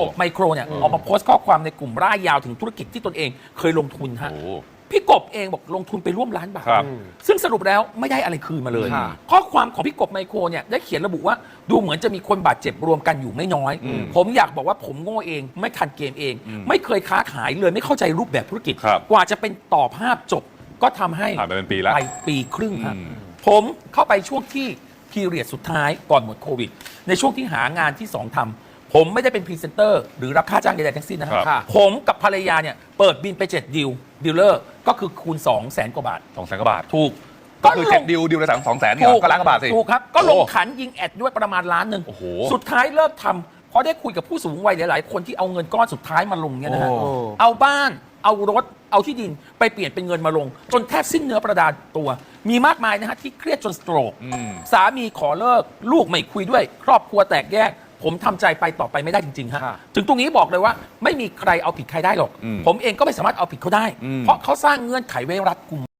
กบไมโครเนี่ยออกมาโพสต์ข้อความในกลุ่มร่ายยาวถึงธุรกิจที่ตนเองเคยลงทุนฮะโอ้พี่กบเองบอกลงทุนไปร่วมล้านบาทครับซึ่งสรุปแล้วไม่ได้อะไรคืนมาเลยค่ะข้อความของพี่กบไมโครเนี่ยได้เขียนระบุว่าดูเหมือนจะมีคนบาดเจ็บรวมกันอยู่ไม่น้อย ผมอยากบอกว่าผมโง่เอง ไม่ทันเกมเอง ไม่เคยค้าขายเลยไม่เข้าใจรูปแบบธุรกิจครับกว่าจะเป็นต่อภาพจบก็ทำให้ผ่านไปเป็นปีแล้วไปปีครึ่งครับอืมผมเข้าไปช่วงที่พีเรียดสุดท้ายก่อนหมดโควิด ในช่วงที่หางานที่2ทำ ผมไม่ได้เป็นพรีเซนเตอร์หรือรับค่าจ้างใดๆทั้งสิ้นนะคครัรับบผมกับภรรยาเนี่ยเปิดบินไป 7 ดิวดิลเลอร์ก็คือคูณ 2 0 0แสนกว่าบาท สองแสนกว่าบาท ถูกก็คือเจ็ดลงดิวดิวละสามสองแสนเนี่ยเหรอก็ล้านกว่าบาทสิ ถูกครับ ก็ลงโอ้ขันยิงแอดด้วยประมาณล้านหนึ่งโอ้โหสุดท้ายเลิกทำเพราะได้คุยกับผู้สูงวัยหลาย ๆ คนที่เอาเงินก้อนสุดท้ายมาลงเนี่ยนะฮะโอ้ เอาบ้านเอารถเอาที่ดินไปเปลี่ยนเป็นเงินมาลง จนแทบสิ้นเนื้อประดาตัว มีมากมายนะฮะที่เครียดจนสโตรก อืม สามีขอเลิก ลูกไม่คุยด้วย ครอบครัวแตกแยก ผมทำใจไปต่อไปไม่ได้จริงๆฮะค่ะถึงตรงนี้บอกเลยว่า ไม่มีใครเอาผิดใครได้หรอกอืมผมเองก็ไม่สามารถเอาผิดเขาได้อืมเพราะเขาสร้างเงื่อนไขไว้รัดกุม